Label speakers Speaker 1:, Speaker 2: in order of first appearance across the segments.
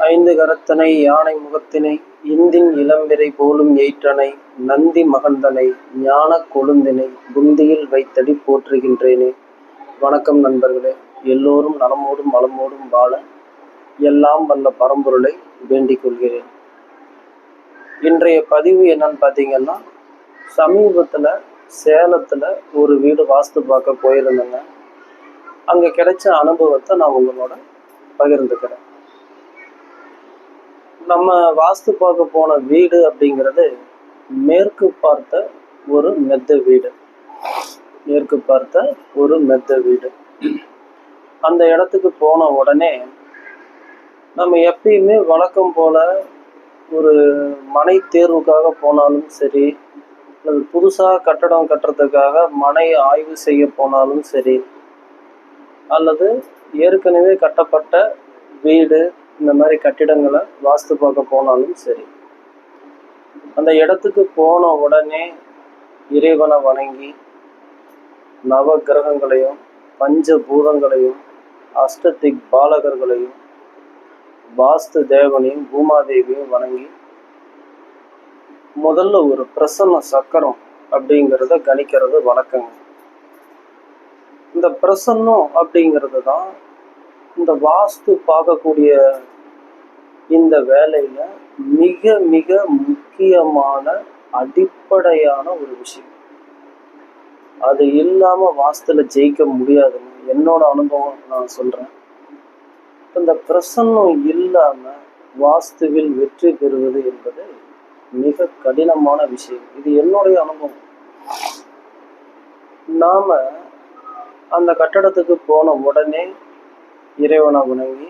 Speaker 1: ஐந்து கரத்தனை யானை முகத்தினை இந்தின் இளம்பிறை போலும் ஏற்றனை நந்தி மகந்தனை ஞான கொழுந்தினை புந்தியில் வைத்தடி போற்றுகின்றேனே. வணக்கம் நண்பர்களே எல்லோரும் நலமோடும் வளமோடும் வாழ எல்லாம் வல்ல பரம்பொருளை வேண்டிக் கொள்கிறேன். இன்றைய பதிவு என்னன்னு பார்த்தீங்கன்னா சமீபத்தில் சேலத்தில் ஒரு வீடு வாஸ்து பார்க்க போயிருந்தேங்க. அங்கே கிடைச்ச அனுபவத்தை நான் உங்களோட பகிர்ந்துக்கிறேன். நம்ம வாஸ்து பார்க்க போன வீடு அப்படிங்கிறது மேற்கு பார்த்த ஒரு மெத்த வீடு. மேற்கு பார்த்த ஒரு மெத்த வீடு. அந்த இடத்துக்கு போன உடனே நம்ம எப்பயுமே வழக்கம் போல ஒரு மனை தேர்வுக்காக போனாலும் சரி அல்லது புதுசாக கட்டடம் கட்டுறதுக்காக மனை ஆய்வு செய்ய போனாலும் சரி அல்லது ஏற்கனவே கட்டப்பட்ட வீடு இந்த மாதிரி கட்டிடங்களை வாஸ்து பார்க்க போனாலும் சரி. அந்த இடத்துக்கு போன உடனே இறைவனை வணங்கி நவ கிரகங்களையும் பஞ்ச பூதங்களையும் அஷ்டதிக் பாலகர்களையும் வாஸ்து தேவனையும் பூமாதேவியும் வணங்கி முதல்ல ஒரு பிரசன்ன சக்கரம் அப்படிங்கிறத கணிக்கிறது வழக்கங்க. இந்த பிரசன்னம் அப்படிங்கிறது தான் இந்த வாஸ்து பார்க்கக்கூடிய இந்த வேலையில மிக மிக முக்கியமான அடிப்படையான ஒரு விஷயம். அது இல்லாம வாஸ்துல ஜெயிக்க முடியாதுன்னு என்னோட அனுபவம் நான் சொல்றேன். இந்த பிரசன்னம் இல்லாம வாஸ்துவில் வெற்றி பெறுவது என்பது மிக கடினமான விஷயம். இது என்னுடைய அனுபவம். நாம அந்த கட்டடத்துக்கு போன உடனே இறைவனை வணங்கி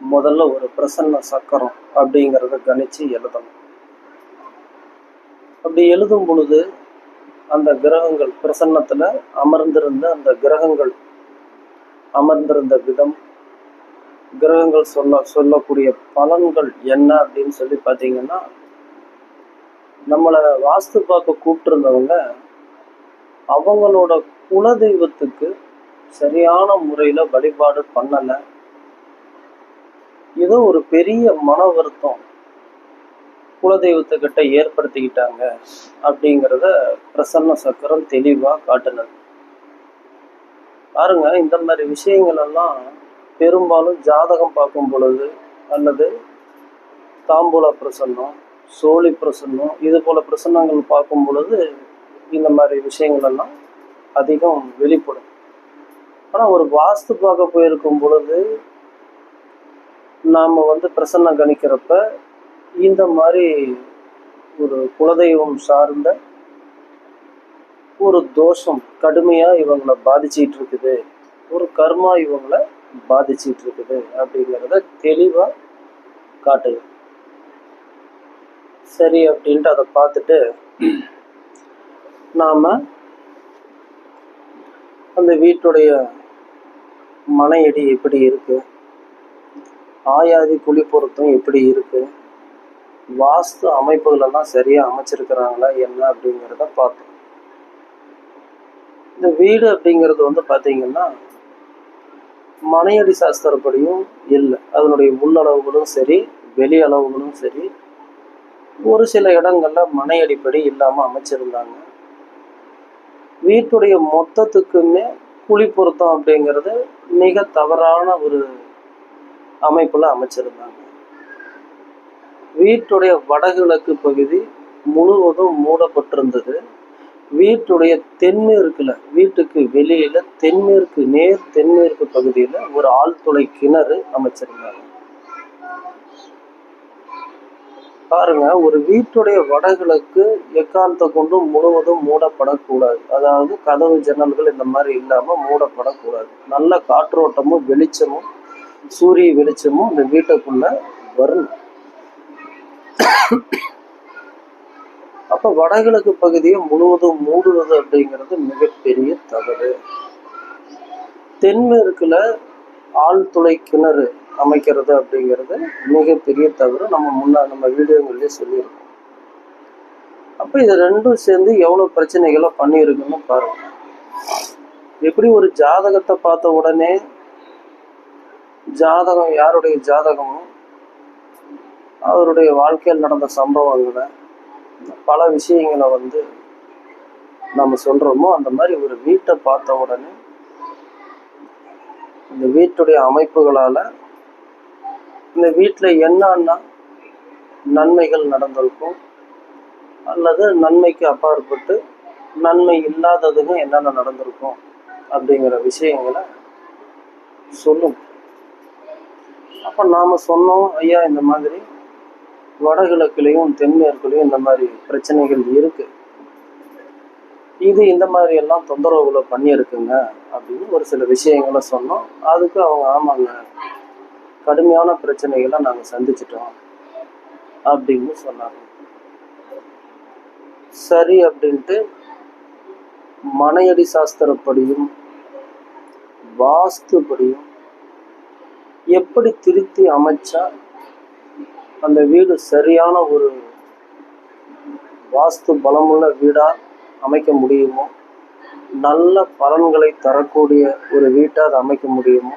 Speaker 1: முதல்ல ஒரு பிரசன்ன சக்கரம் அப்படிங்கிறத கணிச்சு எழுதணும். அப்படி எழுதும் பொழுது அந்த கிரகங்கள் பிரசன்னத்துல அமர்ந்திருந்த அந்த கிரகங்கள் அமர்ந்திருந்த விதம் கிரகங்கள் சொல்ல சொல்லக்கூடிய பலன்கள் என்ன அப்படின்னு சொல்லி பார்த்தீங்கன்னா நம்மளை வாஸ்து பார்க்க கூப்பிட்டுருந்தவங்க அவங்களோட குலதெய்வத்துக்கு சரியான முறையில் வழிபாடு பண்ணலை. ஏதோ ஒரு பெரிய மன வருத்தம் குலதெய்வத்துக்கிட்ட ஏற்படுத்திக்கிட்டாங்க அப்படிங்கிறத பிரசன்ன சக்கரம் தெளிவா காட்டுனது. பாருங்க இந்த மாதிரி விஷயங்கள் எல்லாம் பெரும்பாலும் ஜாதகம் பார்க்கும் பொழுது அல்லது தாம்பூல பிரசன்னம் சோழி பிரசன்னம் இது போல பிரசன்னங்கள் பார்க்கும் பொழுது இந்த மாதிரி விஷயங்கள் எல்லாம் அதிகம் வெளிப்படும். ஆனால் ஒரு வாஸ்து பார்க்க போயிருக்கும் பொழுது நாம் வந்து பிரசன்னம் கணிக்கிறப்ப இந்த மாதிரி ஒரு குலதெய்வம் சார்ந்த ஒரு தோஷம் கடுமையாக இவங்களை பாதிச்சிட்டு இருக்குது. ஒரு கர்மா இவங்களை பாதிச்சிட்டு இருக்குது அப்படிங்கிறத தெளிவாக காட்டுது. சரி அப்படின்ட்டு அதை பார்த்துட்டு நாம் அந்த வீட்டுடைய மனையடி எப்படி இருக்குது ஆயாதி குழி பொருத்தம் எப்படி இருக்கு? வாஸ்து அமைப்புகள் எல்லாம் சரியா அமைச்சிருக்கிறாங்களா என்ன அப்படிங்கிறத பார்த்தோம். இந்த வீடு அப்படிங்கிறது வந்து பார்த்தீங்கன்னா மனையடி சாஸ்திரப்படியும் இல்லை. அதனுடைய உள்ளளவுகளும் சரி வெளி அளவுகளும் சரி ஒரு சில இடங்கள்ல மனையடிப்படி இல்லாமல் அமைச்சிருந்தாங்க. வீட்டுடைய மொத்தத்துக்குமே குழி பொருத்தம் அப்படிங்கிறது மிக தவறான ஒரு அமைப்புல அமைச்சிருந்தாங்க. வீட்டுடைய வடகிழக்கு பகுதி முழுவதும் மூடப்பட்டிருந்தது. வீட்டுடைய தென்மேற்குல வீட்டுக்கு வெளியில தென்மேற்கு நேர் தென்மேற்கு பகுதியில ஒரு ஆழ்துளை கிணறு அமைச்சிருந்தாங்க. பாருங்க ஒரு வீட்டுடைய வடகிழக்கு எக்காலத்தை கொண்டும் முழுவதும் மூடப்படக்கூடாது. அதாவது கதவு ஜன்னல்கள் இந்த மாதிரி இல்லாம மூடப்படக்கூடாது. நல்ல காற்றோட்டமும் வெளிச்சமும் சூரிய வெளிச்சமும் இந்த வீட்டுக்குள்ள வரணும் அப்ப வடகிழக்கு பகுதியை முழுவதும் மூடுவது அப்படிங்கிறது மிகப்பெரிய தவறு. தென்மேற்குல ஆழ்துளை கிணறு அமைக்கிறது அப்படிங்கிறது மிகப்பெரிய தவறு. நம்ம முன்னா நம்ம வீடியோங்கள்லயே சொல்லியிருக்கோம். அப்ப இது ரெண்டும் சேர்ந்து எவ்வளவு பிரச்சனைகளை பண்ணியிருக்குன்னு பாருங்க. எப்படி ஒரு ஜாதகத்தை பார்த்த உடனே ஜாதகம் யாருடைய ஜாதகமும் அவருடைய வாழ்க்கையில் நடந்த சம்பவங்களை பல விஷயங்களை வந்து நம்ம சொல்கிறோமோ அந்த மாதிரி ஒரு வீட்டை பார்த்த உடனே இந்த வீட்டுடைய அமைப்புகளால் இந்த வீட்டில் என்னன்னா நன்மைகள் நடந்திருக்கும் அல்லது நன்மைக்கு அப்பாற்பட்டு நன்மை இல்லாததுங்க என்னென்ன நடந்திருக்கும் அப்படிங்கிற விஷயங்களை சொல்லும். அப்போ நாம் சொன்னோம் ஐயா இந்த மாதிரி வடகிழக்குலேயும் தென்மேற்குலேயும் இந்த மாதிரி பிரச்சனைகள் இருக்குது இது இந்த மாதிரி எல்லாம் தொந்தரவுகளை பண்ணியிருக்குங்க அப்படின்னு ஒரு சில விஷயங்களை சொன்னோம். அதுக்கு அவங்க ஆமாங்க கடுமையான பிரச்சனைகளை நாங்கள் சந்திச்சிட்டோம் அப்படின்னு சொன்னாங்க. சரி அப்படின்ட்டு மனையடி சாஸ்திரப்படியும் வாஸ்துப்படியும் எப்படி திருத்தி அமைச்சா அந்த வீடு சரியான ஒரு வாஸ்து பலமுள்ள வீடாக அமைக்க முடியுமோ? நல்ல பலன்களை தரக்கூடிய ஒரு வீட்டை அதை அமைக்க முடியுமோ?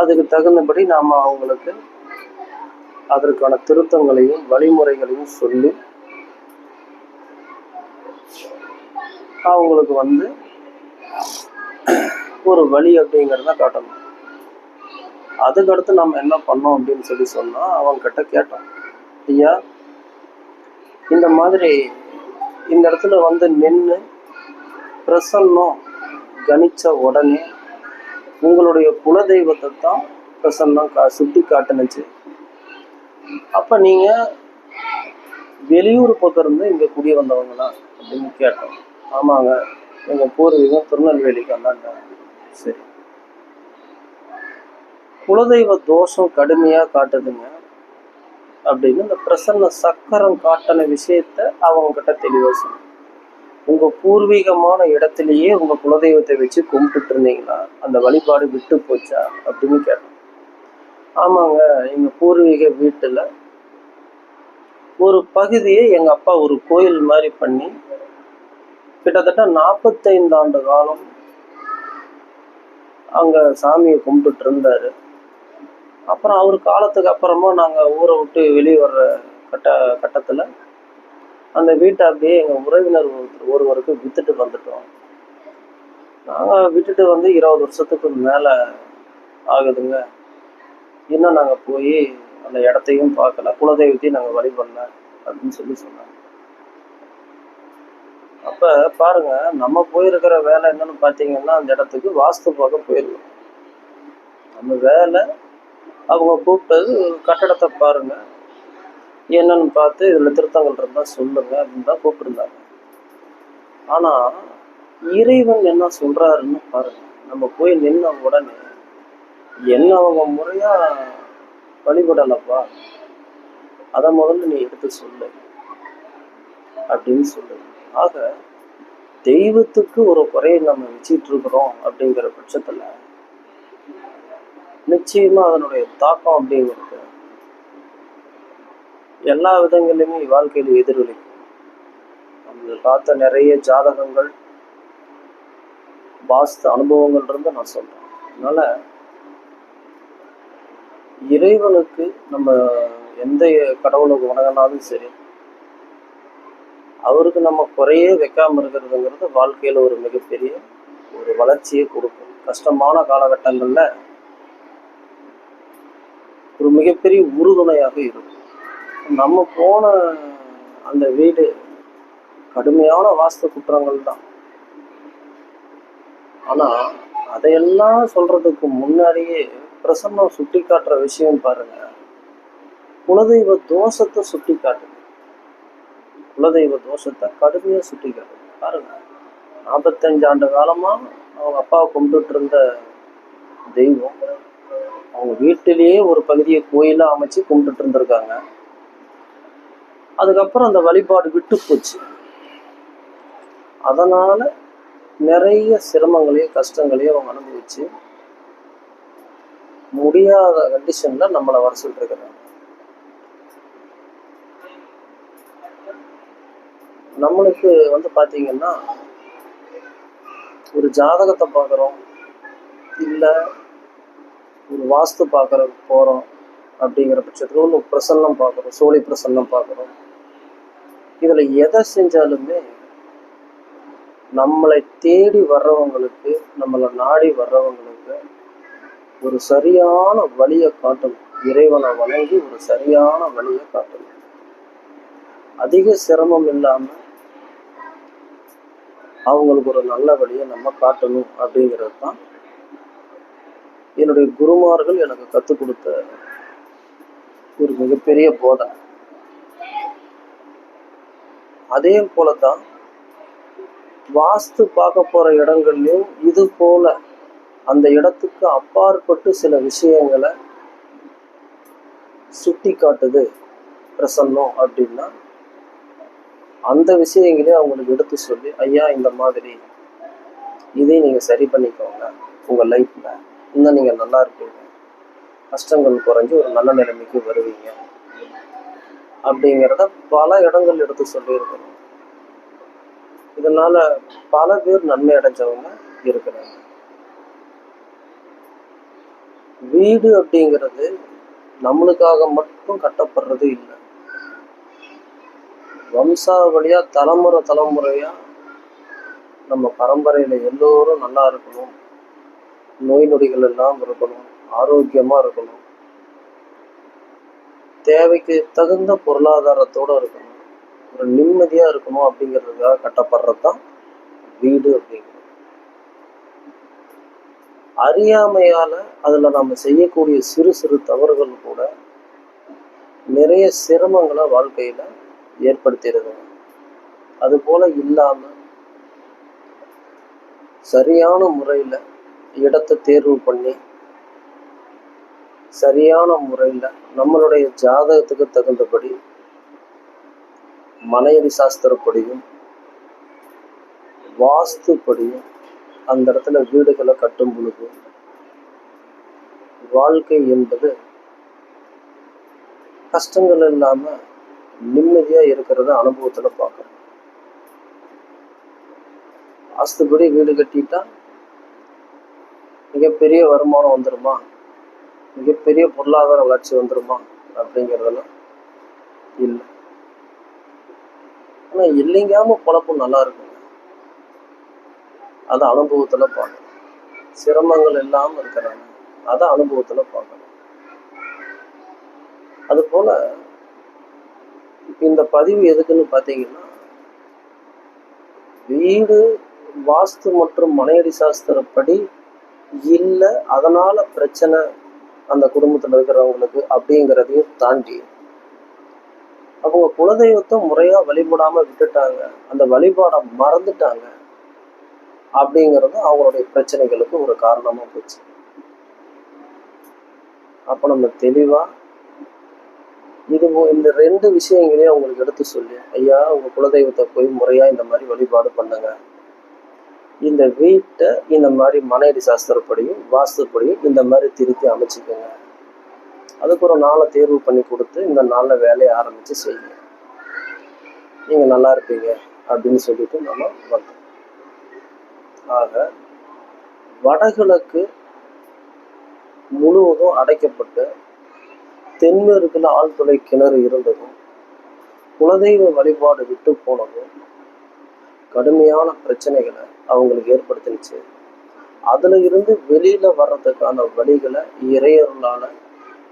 Speaker 1: அதுக்கு தகுந்தபடி நாம் அவங்களுக்கு அதற்கான திருத்தங்களையும் வழிமுறைகளையும் சொல்லி அவங்களுக்கு வந்து ஒரு வழி அப்படிங்கிறத காட்டணும். அதுக்கடுத்து நம்ம என்ன பண்ணோம் அப்படின்னு சொல்லி சொன்னால் அவங்க கிட்ட கேட்டோம். ஐயா இந்த மாதிரி இந்த இடத்துல வந்து நின்று பிரசன்னம் கணிச்ச உடனே உங்களுடைய குலதெய்வத்தை தான் பிரசன்னம் கா சுட்டி காட்டுனுச்சு. அப்போ நீங்க வெளியூர் பக்கம் இருந்து இங்க குடி வந்தவங்களா அப்படின்னு கேட்டோம். ஆமாங்க எங்கள் பூர்வீகம் திருநெல்வேலிக்கு வந்தாங்க. சரி. குலதெய்வ தோஷம் கடுமையாக காட்டுதுங்க அப்படின்னு இந்த பிரசன்ன சக்கரம் காட்டின விஷயத்த அவங்க தெளிவாக தெளிவா சொன்னோம் உங்கள் பூர்வீகமான இடத்துலையே உங்கள் குலதெய்வத்தை வச்சு கும்பிட்டுட்டு இருந்தீங்களா அந்த வழிபாடு விட்டு போச்சா அப்படின்னு கேட்டோம். ஆமாங்க எங்கள் பூர்வீக வீட்டில் ஒரு பகுதியை எங்கள் அப்பா ஒரு கோயில் மாதிரி பண்ணி கிட்டத்தட்ட நாற்பத்தைந்து ஆண்டு காலம் அங்கே சாமியை கும்பிட்டுட்டு இருந்தாரு. அப்புறம் அவர் காலத்துக்கு அப்புறமா நாங்கள் ஊரை விட்டு வெளியே வர்ற கட்ட கட்டத்தில் அந்த வீட்டை அப்படியே எங்கள் உறவினர் ஒருத்தர் ஒருவருக்கு வித்துட்டு வந்துட்டோம். நாங்கள் விட்டுட்டு வந்து இருபது வருஷத்துக்கு மேலே ஆகுதுங்க. இன்னும் நாங்கள் போய் அந்த இடத்தையும் பார்க்கல. குலதெய்வத்தையும் நாங்கள் வழிபடல அப்படின்னு சொல்லி சொன்னாங்க. அப்போ பாருங்க நம்ம போயிருக்கிற வேலை என்னன்னு பார்த்தீங்கன்னா அந்த இடத்துக்கு வாஸ்து பார்க்க போயிருக்கோம். நம்ம வேலை அவங்க கூப்பிட்டது கட்டடத்தை பாருங்க. என்னன்னு பார்த்து இதில் திருத்தங்கள் இருந்தால் சொல்லுங்க அப்படின்னு தான் கூப்பிட்டுருந்தாங்க. ஆனால் இறைவன் என்ன சொல்றாருன்னு பாருங்க. நம்ம போய் நின்ன உடனே என்ன அவங்க முறையா வழிபடலப்பா? அதை முதல்ல நீ எடுத்து சொல்லு அப்படின்னு சொல்லு. ஆக தெய்வத்துக்கு ஒரு குறையை நம்ம வச்சிட்டு இருக்கிறோம் அப்படிங்கிற பட்சத்துல நிச்சயமா அதனுடைய தாக்கம் அப்படிங்கிறது எல்லா விதங்களிலுமே வாழ்க்கையில் எதிரொலிக்கும் நம்ம பார்த்த நிறைய ஜாதகங்கள் வாஸ்து அனுபவங்கள் இருந்து நான் சொல்றேன். அதனால இறைவனுக்கு நம்ம எந்த கடவுளுக்கு வணங்கினாலும் சரி அவருக்கு நம்ம குறையே வைக்காம இருக்கிறதுங்கிறது வாழ்க்கையில ஒரு மிகப்பெரிய ஒரு வளர்ச்சியை கொடுக்கும். கஷ்டமான காலகட்டங்கள்ல ஒரு மிகப்பெரிய உறுதுணையாக இருக்கும். நம்ம போன அந்த வீடு கடுமையான வாஸ்து குற்றங்கள் தான். ஆனா அதையெல்லாம் சொல்றதுக்கு முன்னாடியே பிரசன்னம் சுட்டி காட்டுற விஷயம் பாருங்க. குலதெய்வ தோஷத்தை சுட்டி காட்டுது குலதெய்வ தோஷத்தை கடுமையா சுட்டி காட்டுது பாருங்க நாற்பத்தஞ்சு ஆண்டு காலமா அவங்க அப்பாவை கும்பிட்டுட்டு இருந்த தெய்வம் அவங்க வீட்டிலேயே ஒரு பகுதியை கோயிலாக அமைச்சு கும்பிட்டுட்டு இருந்திருக்காங்க. அதுக்கப்புறம் அந்த வழிபாடு விட்டு போச்சு. அதனால நிறைய சிரமங்களையும் கஷ்டங்களையும் அவங்க அனுபவிச்சு முடியாத கண்டிஷன்ல நம்மளை வர சொல்லிருக்கிறாங்க நம்மளுக்கு வந்து பாத்தீங்கன்னா ஒரு ஜாதகத்தை பார்க்குறோம். இல்லை ஒரு வாஸ்து பார்க்கறதுக்கு போகிறோம் அப்படிங்கிற பட்சத்தில் ஒரு பிரசன்னம் பார்க்குறோம் சோழி பிரசன்னம் பார்க்குறோம். இதில் எதை செஞ்சாலுமே நம்மளை தேடி வர்றவங்களுக்கு நம்மளை நாடி வர்றவங்களுக்கு ஒரு சரியான வழியை காட்டணும். இறைவனை வணங்கி ஒரு சரியான வழியை காட்டணும். அதிக சிரமம் இல்லாம அவங்களுக்கு ஒரு நல்ல வழியை நம்ம காட்டணும் அப்படிங்கிறது தான் என்னுடைய குருமார்கள் எனக்கு கற்றுக் கொடுத்த ஒரு மிகப்பெரிய போதை. அதே போல தான் வாஸ்து பார்க்க போற இடங்கள்லையும் இது போல அந்த இடத்துக்கு அப்பாற்பட்டு சில விஷயங்களை சுட்டி காட்டுது பிரசன்னம் அப்படின்னா அந்த விஷயங்களே அவங்களுக்கு எடுத்து சொல்லி ஐயா இந்த மாதிரி இதை நீங்கள் சரி பண்ணிக்கோங்க உங்கள் லைஃப்பில் இன்னும் நீங்க நல்லா இருப்பீங்க. கஷ்டங்கள் குறைஞ்சு ஒரு நல்ல நிலைமைக்கு வருவீங்க. அப்படிங்கிறத பல இடங்கள் எடுத்து சொல்லியிருக்கணும். இதனால பல பேர் நன்மை அடைஞ்சவங்க இருக்கிறாங்க. வீடு அப்படிங்கிறது நம்மளுக்காக மட்டும் கட்டப்படுறது இல்லை. வம்சாவளியா தலைமுறை தலைமுறையா நம்ம பரம்பரையில எல்லோரும் நல்லா இருக்கணும். நோய் நொடிகள் எல்லாம் இருக்கணும் ஆரோக்கியமா இருக்கணும். தேவைக்கு தகுந்த பொருளாதாரத்தோட இருக்கணும். ஒரு நிம்மதியா இருக்கணும் அப்படிங்கிறதுக்காக கட்டப்படுறது தான் வீடு அப்படிங்கிறது. அறியாமையால அதுல நாம செய்யக்கூடிய சிறு சிறு தவறுகள் கூட நிறைய சிரமங்களை வாழ்க்கையில ஏற்படுத்திடுது. அது போல இல்லாம சரியான முறையில இடத்தை தேர்வு பண்ணி சரியான முறையில் நம்மளுடைய ஜாதகத்துக்கு தகுந்தபடி மனையடி சாஸ்திரப்படியும் வாஸ்துப்படியும் அந்த இடத்துல வீடுகளை கட்டும் பொழுது வாழ்க்கை என்பது கஷ்டங்கள் இல்லாமல் நிம்மதியாக இருக்கிறத அனுபவத்தில் பார்க்குறோம் வாஸ்துபடி வீடு கட்டிட்டா மிகப்பெரிய வருமானம் வந்துருமா? மிகப்பெரிய பொருளாதார வளர்ச்சி வந்துருமா? அப்படிங்கிறதெல்லாம் இல்லை. ஆனா இல்லைங்காம குழப்பம் நல்லா இருக்குங்க. அதை அனுபவத்துல பார்க்கணும். சிரமங்கள் இல்லாம இருக்கிறாங்க. அதை அனுபவத்துல பார்க்கணும். அது போல இந்த பதிவு எதுக்குன்னு பாத்தீங்கன்னா வீடு வாஸ்து மற்றும் மனையடி சாஸ்திரப்படி இல்லை அதனால பிரச்சனை அந்த குடும்பத்துல இருக்கிறவங்களுக்கு அப்படிங்கிறதையும் தாண்டி அவங்க குலதெய்வத்தை முறையா வழிபடாம விட்டுட்டாங்க அந்த வழிபாடை மறந்துட்டாங்க அப்படிங்கிறது அவங்களுடைய பிரச்சனைகளுக்கு ஒரு காரணமா போச்சு. அப்ப நம்ம தெளிவா இது இந்த ரெண்டு விஷயங்களையும் அவங்களுக்கு எடுத்து சொல்லி. ஐயா உங்க குலதெய்வத்தை போய் முறையா இந்த மாதிரி வழிபாடு பண்ணுங்க. இந்த வீட்டை இந்த மாதிரி மனையடி சாஸ்திரப்படியும் வாஸ்துப்படியும் இந்த மாதிரி திருத்தி அமைச்சிக்கோங்க. அதுக்கு ஒரு நாளை தேர்வு பண்ணி கொடுத்து இந்த நாளில் வேலையை ஆரம்பிச்சு செய்யுங்க. நீங்க நல்லா இருப்பீங்க அப்படின்னு சொல்லிட்டு நம்ம வந்தோம். ஆக வடகிழக்கு முழுவதும் அடைக்கப்பட்டு தென்மேற்குல ஆழ்துளை கிணறு இருந்ததும் குலதெய்வ வழிபாடு விட்டு போனதும் கடுமையான பிரச்சனைகளை அவங்களுக்கு ஏற்படுத்தினுச்சு. அதில் இருந்து வெளியில் வர்றதுக்கான வழிகளை இறையருளால்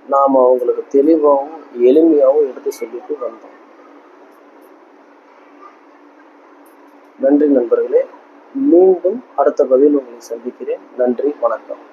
Speaker 1: நாம் அவங்களுக்கு தெளிவாகவும் எளிமையாகவும் எடுத்து சொல்லிட்டு வந்தோம். நன்றி நண்பர்களே. மீண்டும் அடுத்த பதிவில் உங்களை சந்திக்கிறேன். நன்றி வணக்கம்.